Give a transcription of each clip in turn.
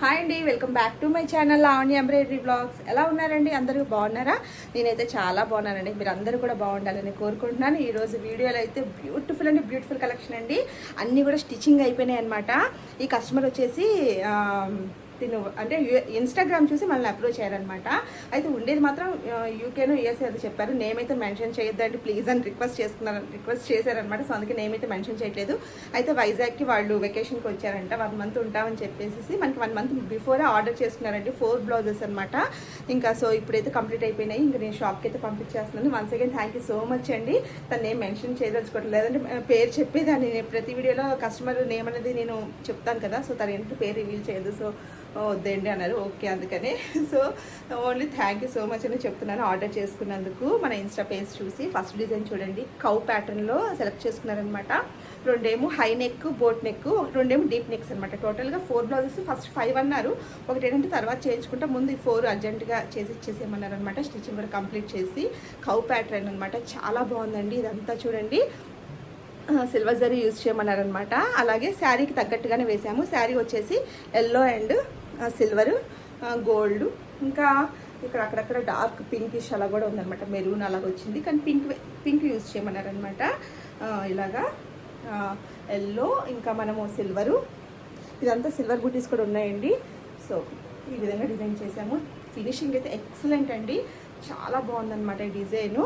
Hi అండి welcome back to my channel Lavanya embroidery blogs ఎలా ఉన్నారండి? అందరూ బాగున్నారా? నేనైతే చాలా బాగున్నానండి. మీరు అందరూ కూడా బాగుండాలని కోరుకుంటున్నాను. ఈరోజు వీడియోలో అయితే బ్యూటిఫుల్ అండి బ్యూటిఫుల్ కలెక్షన్ అండి. అన్నీ కూడా స్టిచ్చింగ్ అయిపోయినాయి అనమాట ఈ కస్టమర్ వచ్చేసి తిను. అంటే ఇన్స్టాగ్రామ్ చూసి మనల్ని అప్రోచ్ అయ్యారనమాట అయితే ఉండేది మాత్రం యూకేను యూఎస్ఏ అది చెప్పారు. నేమ్ అయితే మెన్షన్ చేయొద్దండి ప్లీజ్ అని రిక్వెస్ట్ చేసుకున్నారు రిక్వెస్ట్ చేశారనమాట సో అందుకే నేమ్ అయితే మెన్షన్ చేయట్లేదు. అయితే వైజాగ్కి వాళ్ళు వెకేషన్కి వచ్చారంట. వన్ మంత్ ఉంటామని చెప్పేసి మనకి వన్ మంత్ బిఫోరే ఆర్డర్ చేసుకున్నారండి. ఫోర్ బ్లౌజెస్ అనమాట ఇంకా సో ఇప్పుడైతే కంప్లీట్ అయిపోయినాయి. ఇంకా నేను షాప్కి అయితే పంపించేస్తున్నాను. Once again thank you so much అండి. తను నేమ్ మెన్షన్ చేయదలుచుకోవట్లేదు లేదంటే పేరు చెప్పేదాన్ని. నేను ప్రతి వీడియోలో కస్టమర్ నేమ్ అనేది నేను చెప్తాను కదా. సో తన ఏంటంటే పేరు రివీల్ చేయదు. సో వద్దండి అన్నారు. ఓకే అందుకనే. So only thank you so much అని చెప్తున్నాను ఆర్డర్ చేసుకున్నందుకు. మన ఇన్స్టా పేజ్ చూసి ఫస్ట్ డిజైన్ చూడండి. కౌ ప్యాటర్న్లో సెలెక్ట్ చేసుకున్నారనమాట రెండేమో హై నెక్ బోట్ నెక్ రెండేమో డీప్ నెక్స్ అనమాట టోటల్గా ఫోర్ బ్లౌజెస్ ఫస్ట్ ఫైవ్ అన్నారు. ఒకటి ఏంటంటే తర్వాత చేయించుకుంటే ముందు ఈ ఫోర్ అర్జెంటుగా చేసి ఇచ్చేసేయమన్నారు అనమాట స్టిచ్చింగ్ కూడా కంప్లీట్ చేసి కౌ ప్యాటర్న్ అనమాట చాలా బాగుందండి ఇదంతా చూడండి. సిల్వర్ జరీ యూజ్ చేయమన్నారనమాట అలాగే శారీకి తగ్గట్టుగానే వేసాము. శారీ వచ్చేసి ఎల్లో అండ్ సిల్వర్ గోల్డ్ ఇంకా ఇక్కడ అక్కడక్కడ డార్క్ పింకిష్ అలా కూడా ఉందన్నమాట. మెరూన్ అలాగ వచ్చింది. కానీ పింక్ పింక్ యూజ్ చేయమన్నారనమాట ఇలాగా ఎల్లో ఇంకా మనము సిల్వరు. ఇదంతా సిల్వర్ బూటీస్ కూడా ఉన్నాయండి. సో ఈ విధంగా డిజైన్ చేసాము ఫినిషింగ్ అయితే ఎక్సలెంట్ అండి. చాలా బాగుందన్నమాట ఈ డిజైను.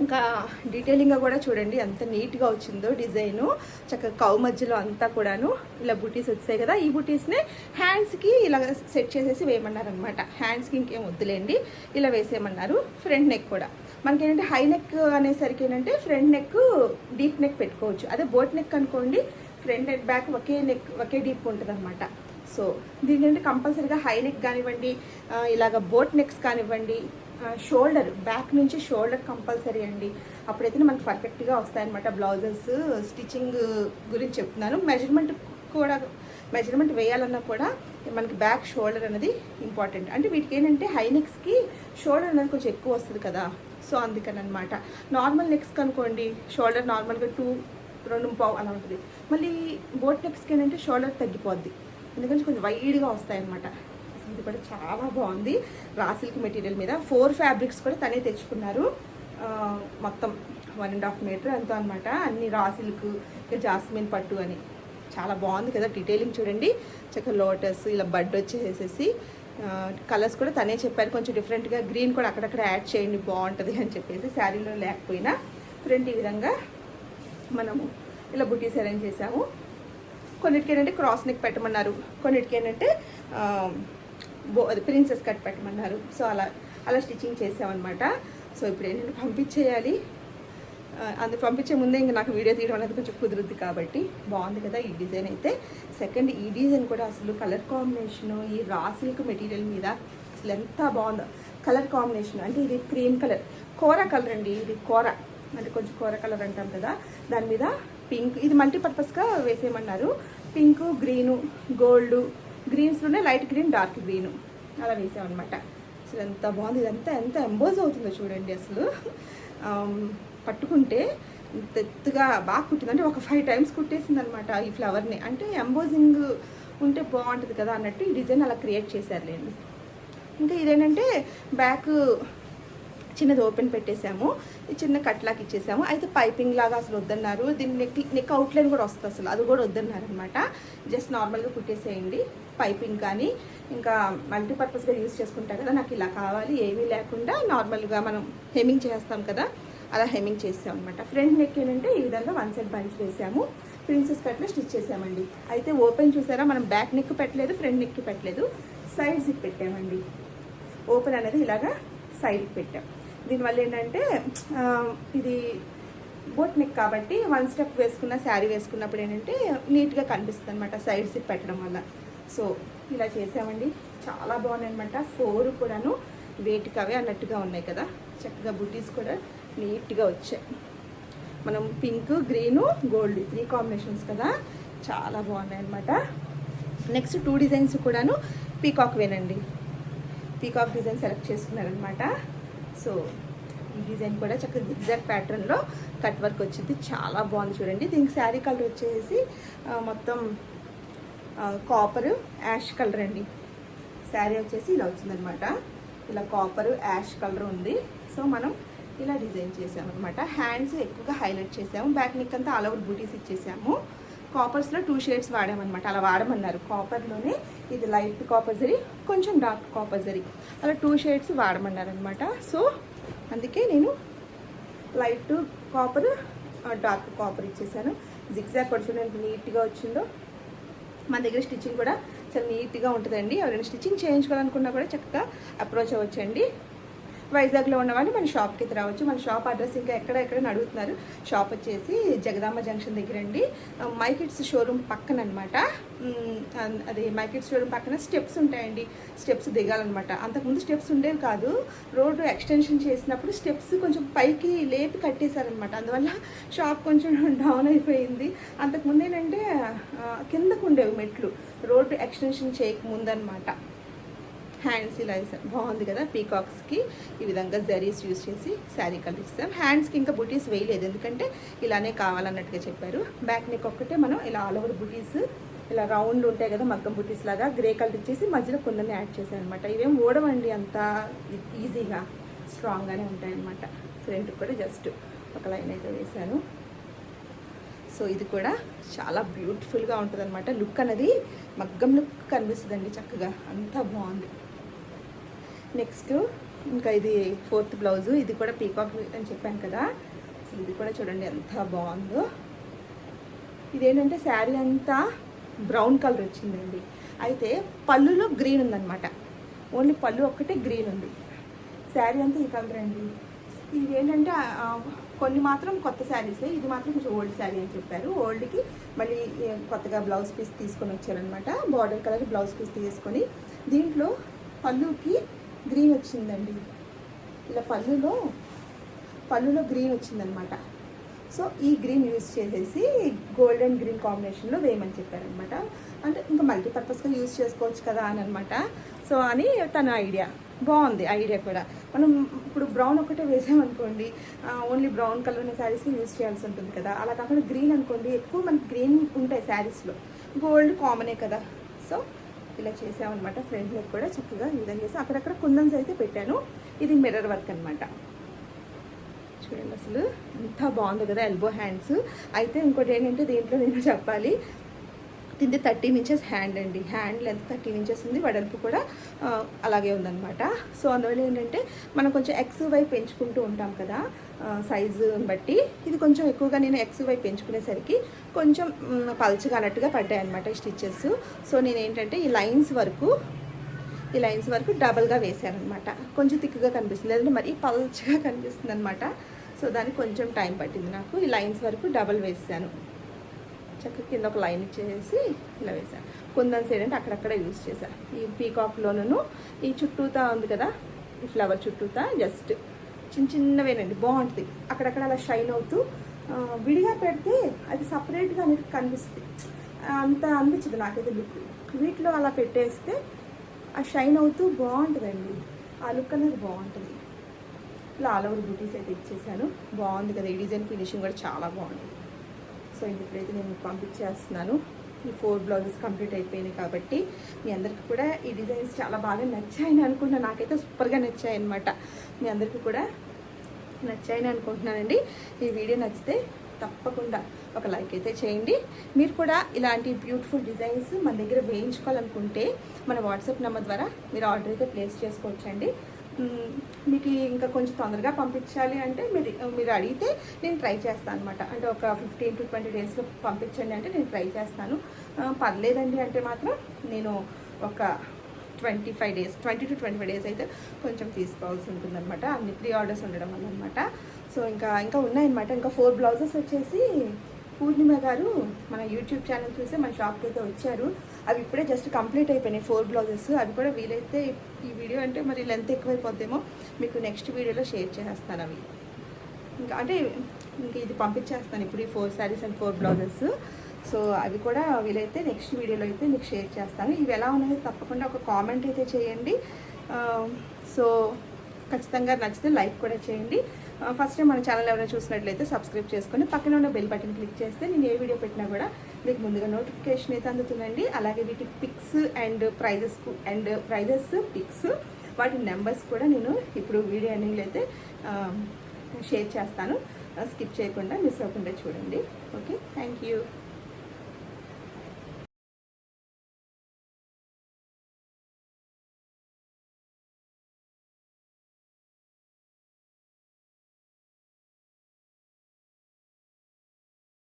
ఇంకా డీటెయిలింగ్గా కూడా చూడండి ఎంత నీట్గా వచ్చిందో డిజైను. చక్కగా కౌ మధ్యలో అంతా కూడాను ఇలా బుటీస్ వచ్చాయి కదా ఈ బుటీస్ని హ్యాండ్స్కి ఇలా సెట్ చేసేసి వేయమన్నారనమాట హ్యాండ్స్కి ఇంకేం వద్దులేండి ఇలా వేసేయమన్నారు ఫ్రంట్ నెక్ కూడా. మనకేంటంటే హై నెక్ అనేసరికి ఏంటంటే ఫ్రంట్ నెక్ డీప్ నెక్ పెట్టుకోవచ్చు. అదే బోట్ నెక్ అనుకోండి ఫ్రంట్ అండ్ బ్యాక్ ఒకే నెక్ ఒకే డీప్ ఉంటుంది అనమాట సో దీనికంటే కంపల్సరీగా హై నెక్ కానివ్వండి ఇలాగ బోట్ నెక్స్ కానివ్వండి షోల్డర్ బ్యాక్ నుంచి షోల్డర్ కంపల్సరీ అండి. అప్పుడైతే మనకి పర్ఫెక్ట్గా వస్తాయన్నమాట బ్లౌజెస్ స్టిచ్చింగ్ గురించి చెప్తున్నాను. మెజర్మెంట్ కూడా మెజర్మెంట్ వేయాలన్నా కూడా మనకి బ్యాక్ షోల్డర్ అనేది ఇంపార్టెంట్ అంటే వీటికి ఏంటంటే హై నెక్స్కి షోల్డర్ అనేది కొంచెం ఎక్కువ వస్తుంది కదా. సో అందుకని అనమాట నార్మల్ నెక్స్ కనుకోండి షోల్డర్ నార్మల్గా టూ రెండు పావు అలా ఉంటుంది. మళ్ళీ బోట్ నెక్స్కి ఏంటంటే షోల్డర్ తగ్గిపోద్ది. ఎందుకంటే కొంచెం వైడ్గా వస్తాయన్నమాట. ఇది కూడా చాలా బాగుంది. రా సిల్క్ మెటీరియల్ మీద ఫోర్ ఫ్యాబ్రిక్స్ కూడా తనే తెచ్చుకున్నారు. మొత్తం వన్ అండ్ హాఫ్ మీటర్ అంతా అనమాట అన్ని రా సిల్క్ జాస్మిన్ పట్టు అని. చాలా బాగుంది కదా డీటెయిలింగ్ చూడండి. చక్కగా లోటస్ ఇలా బడ్ వచ్చేసేసి కలర్స్ కూడా తనే చెప్పారు. కొంచెం డిఫరెంట్గా గ్రీన్ కూడా అక్కడక్కడ యాడ్ చేయండి బాగుంటుంది అని చెప్పేసి శారీలో లేకపోయినా ఫ్రంట్ ఈ విధంగా మనము ఇలా బుటీస్ అరేంజ్ చేసాము. కొన్నిటికి ఏంటంటే క్రాస్ నెక్ పెట్టమన్నారు. కొన్నిటికి ఏంటంటే బో అది ప్రిన్సెస్ కట్ పెట్టమన్నారు. సో అలా అలా స్టిచ్చింగ్ చేసామన్నమాట. సో ఇప్పుడు ఏంటంటే పంపించేయాలి. ఆ, అందు పంపించే ముందే ఇంకా నాకు వీడియో తీయడం అనేది కొంచెం కుదురుద్ది కాబట్టి బాగుంది కదా ఈ డిజైన్ అయితే. సెకండ్ ఈ డిజైన్ కూడా అసలు కలర్ కాంబినేషను ఈ రా సిల్క్ మెటీరియల్ మీద అసలు ఎంత బాగుందో. కలర్ కాంబినేషన్ అంటే ఇది క్రీమ్ కలర్. కోర కలర్ అండి ఇది కోర. అంటే కొంచెం కూర కలర్ అంటాం కదా. దాని మీద పింక్ ఇది మల్టీపర్పస్గా వేసేయమన్నారు. పింక్ గ్రీను గోల్డ్ గ్రీన్స్లోనే లైట్ గ్రీన్ డార్క్ గ్రీన్ అలా వేసామన్నమాట. అసలు ఎంత బాగుంది ఇదంతా ఎంత ఎంబోజ్ అవుతుందో చూడండి అసలు. Um, పట్టుకుంటే ఇంత ఎత్తుగా బాగా కుట్టింది. అంటే ఒక ఫైవ్ టైమ్స్ కుట్టేసింది అనమాట ఈ ఫ్లవర్ని అంటే ఎంబోజింగ్ ఉంటే బాగుంటుంది కదా అన్నట్టు ఈ డిజైన్ అలా క్రియేట్ చేశారులేండి ఇంకా ఇదేంటంటే బ్యాక్ చిన్నది ఓపెన్ పెట్టేశాము. చిన్న కట్లాకి ఇచ్చేసాము. అయితే పైపింగ్ లాగా అసలు వద్దన్నారు. దీని నెక్ నెక్ అవుట్లైన్ కూడా వస్తుంది అసలు. అది కూడా వద్దన్నారు అనమాట జస్ట్ నార్మల్గా కుట్టేసేయండి. పైపింగ్ కానీ ఇంకా మల్టీపర్పస్గా యూజ్ చేసుకుంటాం కదా నాకు ఇలా కావాలి ఏమీ లేకుండా నార్మల్గా మనం హెమింగ్ చేస్తాం కదా అలా హెమింగ్ చేసాం అనమాట ఫ్రంట్ నెక్ ఏంటంటే ఈ విధంగా వన్ సైడ్ బంచ్ వేసాము ప్రిన్సెస్ కట్లో స్టిచ్ చేసామండి. అయితే ఓపెన్ చూసారా మనం బ్యాక్ నెక్ పెట్టలేదు ఫ్రంట్ నెక్ పెట్టలేదు సైడ్ జిప్ పెట్టామండి. ఓపెన్ అనేది ఇలాగా సైడ్కి పెట్టాం. దీనివల్ల ఏంటంటే ఇది బోట్ నెక్ కాబట్టి వన్ స్టెప్ వేసుకున్న శారీ వేసుకున్నప్పుడు ఏంటంటే నీట్గా కనిపిస్తుంది అనమాట సైడ్ జిప్ పెట్టడం వల్ల. సో ఇలా చేసామండి. చాలా బాగున్నాయి అనమాట ఫోర్ కూడాను వేటికవే అన్నట్టుగా ఉన్నాయి కదా. చక్కగా బుటీస్ కూడా నీట్గా వచ్చాయి. మనం pink green gold three combinations కదా. చాలా బాగున్నాయి అనమాట నెక్స్ట్ టూ డిజైన్స్ కూడాను పీకాక్ వేనండి. పీకాక్ డిజైన్ సెలెక్ట్ చేసుకున్నారనమాట సో ఈ డిజైన్ కూడా చక్కగా జిగ్జాగ్ ప్యాటర్న్లో కట్ వర్క్ వచ్చింది. చాలా బాగుంది చూడండి. దీనికి శారీ కలర్ వచ్చేసి మొత్తం కాపర్ యాష్ కలర్ అండి. శారీ వచ్చేసి ఇలా వచ్చిందనమాట. ఇలా కాపర్ యాష్ కలర్ ఉంది. సో మనం ఇలా డిజైన్ చేసాము అనమాట హ్యాండ్స్ ఎక్కువగా హైలైట్ చేసాము. బ్యాక్ నెక్ అంతా ఆల్ ఓవర్ బూటీస్ ఇచ్చేసాము. కాపర్స్లో టూ షేడ్స్ వాడామన్నమాట అలా వాడమన్నారు. కాపర్లోనే ఇది లైట్ కాపర్ జరీ కొంచెం డార్క్ కాపర్ జరీ అలా టూ షేడ్స్ వాడమన్నారు అనమాట సో అందుకే నేను లైట్ కాపర్ డార్క్ కాపర్ ఇచ్చేసాను. జిగ్జాగ్ కూడా చూడండి ఎంత నీట్గా వచ్చిందో మన దగ్గర స్టిచ్చింగ్ కూడా చాలా నీట్గా ఉంటుందండి. ఎవరైనా స్టిచ్చింగ్ చేయించుకోవాలనుకున్నా కూడా చక్కగా అప్రోచ్ అవ్వచ్చండి. వైజాగ్లో ఉన్న వాళ్ళు మన షాప్కి అయితే రావచ్చు. మన షాప్ అడ్రస్ ఇంకా ఎక్కడ ఎక్కడ అడుగుతున్నారు. షాప్ వచ్చేసి జగదాంబ జంక్షన్ దగ్గర అండి మైకిడ్స్ షోరూమ్ పక్కన అనమాట అది మైకిడ్స్ షోరూమ్ పక్కన స్టెప్స్ ఉంటాయండి. స్టెప్స్ దిగాలన్నమాట. అంతకుముందు స్టెప్స్ ఉండేవి కాదు. రోడ్డు ఎక్స్టెన్షన్ చేసినప్పుడు స్టెప్స్ కొంచెం పైకి లేపి కట్టేశారనమాట అందువల్ల షాప్ కొంచెం డౌన్ అయిపోయింది. అంతకుముందు ఏంటంటే కిందకు ఉండేవి మెట్లు. రోడ్డు ఎక్స్టెన్షన్ చేయకముందు అనమాట హ్యాండ్స్ ఇలా వేసాం బాగుంది కదా పీకాక్స్కి ఈ విధంగా జరీస్ యూస్ చేసి శారీ కలర్ ఇస్తాం. హ్యాండ్స్కి ఇంకా బుటీస్ వేయలేదు ఎందుకంటే ఇలానే కావాలన్నట్టుగా చెప్పారు. బ్యాక్ నెక్ ఒక్కటే మనం ఇలా ఆల్ ఓవర్ బుటీస్ ఇలా రౌండ్ ఉంటాయి కదా మగ్గం బుటీస్ లాగా గ్రే కలర్ ఇచ్చేసి మధ్యలో కొన్ని యాడ్ చేశాను అనమాట ఇవేం ఓడవండి అంత ఈజీగా స్ట్రాంగ్గానే ఉంటాయి అనమాట ఫ్రంట్ కూడా జస్ట్ ఒక లైన్ అయితే వేశాను. సో ఇది కూడా చాలా బ్యూటిఫుల్గా ఉంటుంది అనమాట లుక్ అనేది మగ్గం లుక్ కనిపిస్తుందండి చక్కగా అంతా బాగుంది. నెక్స్ట్ ఇంకా ఇది ఫోర్త్ బ్లౌజు. ఇది కూడా పీకాక్ అని చెప్పాను కదా. సో ఇది కూడా చూడండి ఎంత బాగుందో. ఇదేంటంటే శారీ అంతా బ్రౌన్ కలర్ వచ్చిందండి. అయితే పళ్ళులో గ్రీన్ ఉందన్నమాట. ఓన్లీ పళ్ళు ఒక్కటే గ్రీన్ ఉంది. శారీ అంతా ఈ కలర్ అండి. ఇది ఏంటంటే కొన్ని మాత్రం కొత్త శారీసే. ఇది మాత్రం కొంచెం ఓల్డ్ శారీ అని చెప్పారు. ఓల్డ్కి మళ్ళీ కొత్తగా బ్లౌజ్ పీస్ తీసుకొని వచ్చారనమాట బార్డర్ కలర్ బ్లౌజ్ పీస్ తీసుకొని దీంట్లో పళ్ళుకి గ్రీన్ వచ్చిందండి. ఇలా పళ్ళులో పళ్ళులో గ్రీన్ వచ్చిందనమాట. సో ఈ గ్రీన్ యూస్ చేసేసి గోల్డెన్ గ్రీన్ కాంబినేషన్లో వేయమని చెప్పారనమాట. అంటే ఇంకా మల్టీపర్పస్గా యూస్ చేసుకోవచ్చు కదా అని అనమాట సో అని తన ఐడియా. బాగుంది ఐడియా కూడా. మనం ఇప్పుడు బ్రౌన్ ఒకటే వేసామనుకోండి ఓన్లీ బ్రౌన్ కలర్ ఉన్న శారీస్ని యూజ్ చేయాల్సి ఉంటుంది కదా. అలా కాకుండా గ్రీన్ అనుకోండి ఎక్కువ మనకి గ్రీన్ ఉంటాయి శారీస్లో. గోల్డ్ కామనే కదా. సో ఇలా చేసామన్నమాట ఫ్రంట్ నెక్ కూడా చక్కగా ఈ విధంగా చేసి అక్కడక్కడ కుందన్స్ అయితే పెట్టాను. ఇది మిర్రర్ వర్క్ అనమాట చూడండి అసలు ఎంత బాగుంది కదా ఎల్బో హ్యాండ్స్ అయితే ఇంకోటి ఏంటంటే దీంట్లో నేను చెప్పాలి? దీనికి థర్టీన్ ఇంచెస్ హ్యాండ్ అండి. హ్యాండ్ లెంత్ థర్టీన్ ఇంచెస్ ఉంది. వెడల్పు కూడా అలాగే ఉందన్నమాట. సో అందువల్ల ఏంటంటే మనం కొంచెం ఎక్స్ వై పెంచుకుంటూ ఉంటాం కదా సైజుని బట్టి. ఇది కొంచెం ఎక్కువగా నేను ఎక్స్ వై పెంచుకునేసరికి కొంచెం మ్, పల్చగా అన్నట్టుగా పడ్డాయి అనమాట ఈ స్టిచ్చెస్. సో నేను ఏంటంటే ఈ లైన్స్ వరకు ఈ లైన్స్ వరకు డబల్గా వేసాను అనమాట కొంచెం థిక్గా కనిపిస్తుంది. లేదంటే మరీ పల్చగా కనిపిస్తుంది అనమాట సో దానికి కొంచెం టైం పట్టింది నాకు. ఈ లైన్స్ వరకు డబల్ వేసాను. చక్కగా కింద ఒక లైన్ ఇచ్చేసి ఇలా వేసాను కుందన్ సైడ్ అంటే అక్కడక్కడ యూజ్ చేశాను ఈ పీకాక్లోనూ ఈ చుట్టూతా ఉంది కదా ఈ ఫ్లవర్ చుట్టూతా జస్ట్ చిన్న చిన్నవేనండి బాగుంటుంది. అక్కడక్కడ అలా షైన్ అవుతూ విడిగా పెడితే అది సపరేట్గా అనేది కనిపిస్తుంది. అంత అనిపించదు నాకైతే లుక్ వీటిలో అలా పెట్టేస్తే ఆ షైన్ అవుతూ బాగుంటుందండి. ఆ లుక్ అనేది బాగుంటుంది. ఇలా ఆల్ ఓవర్ బూటీస్ అయితే ఇచ్చేసాను బాగుంది కదా ఈ డిజైన్ ఫినిషింగ్ కూడా చాలా బాగుంది. సో ఇప్పుడైతే నేను పంపించేస్తున్నాను. ఈ ఫోర్ బ్లౌజెస్ కంప్లీట్ అయిపోయినాయి కాబట్టి మీ అందరికీ కూడా ఈ డిజైన్స్ చాలా బాగా నచ్చాయని అనుకుంటున్నా నాకైతే సూపర్గా నచ్చాయి అనమాట మీ అందరికీ కూడా నచ్చాయని అనుకుంటున్నానండి. ఈ వీడియో నచ్చితే తప్పకుండా ఒక లైక్ అయితే చేయండి. మీరు కూడా ఇలాంటి బ్యూటిఫుల్ డిజైన్స్ మన దగ్గర వేయించుకోవాలనుకుంటే మన వాట్సాప్ నెంబర్ ద్వారా మీరు ఆర్డర్ అయితే ప్లేస్ చేసుకోవచ్చండి. మీకు ఇంకా కొంచెం తొందరగా పంపించాలి అంటే మీరు మీరు అడిగితే నేను ట్రై చేస్తాను అనమాట అంటే ఒక ఫిఫ్టీన్ టు ట్వంటీ డేస్లో పంపించండి అంటే నేను ట్రై చేస్తాను. పర్లేదండి అంటే మాత్రం నేను ఒక twenty five days twenty two twenty five days అయితే కొంచెం తీసుకోవాల్సి ఉంటుందన్నమాట. అన్ని ప్రీ ఆర్డర్స్ ఉండడం వల్ల అనమాట సో ఇంకా ఇంకా ఉన్నాయన్నమాట. ఇంకా ఫోర్ బ్లౌజెస్ వచ్చేసి పూర్ణిమ గారు మన యూట్యూబ్ ఛానల్ చూసి మన షాప్కి అయితే వచ్చారు. అవి ఇప్పుడే జస్ట్ కంప్లీట్ అయిపోయినాయి ఫోర్ బ్లౌజెస్ అవి కూడా వీలైతే ఈ వీడియో అంటే మరి లెంత్ ఎక్కువైపోద్దేమో మీకు నెక్స్ట్ వీడియోలో షేర్ చేసేస్తాను అవి. ఇంకా అంటే ఇంక ఇది పంపించేస్తాను ఇప్పుడు ఈ four saris and four blouses so అవి కూడా వీలైతే నెక్స్ట్ వీడియోలో అయితే మీకు షేర్ చేస్తాను. ఇవి ఎలా ఉన్నాయో తప్పకుండా ఒక కామెంట్ అయితే చేయండి. సో ఖచ్చితంగా నచ్చితే లైక్ కూడా చేయండి. ఫస్ట్ టైం మన ఛానల్ ఎవరైనా చూసినట్లయితే సబ్స్క్రైబ్ చేసుకొని పక్కన ఉన్న బెల్ బటన్ క్లిక్ చేస్తే నేను ఏ వీడియో పెట్టినా కూడా మీకు ముందుగా నోటిఫికేషన్ అయితే అందుతుందండి. అలాగే వీటి pics and prizes and prizes pics వాటి నెంబర్స్ కూడా నేను ఇప్పుడు వీడియో ఎండింగ్లో అయితే షేర్ చేస్తాను. స్కిప్ చేయకుండా మిస్ అవ్వకుండా చూడండి. Okay thank you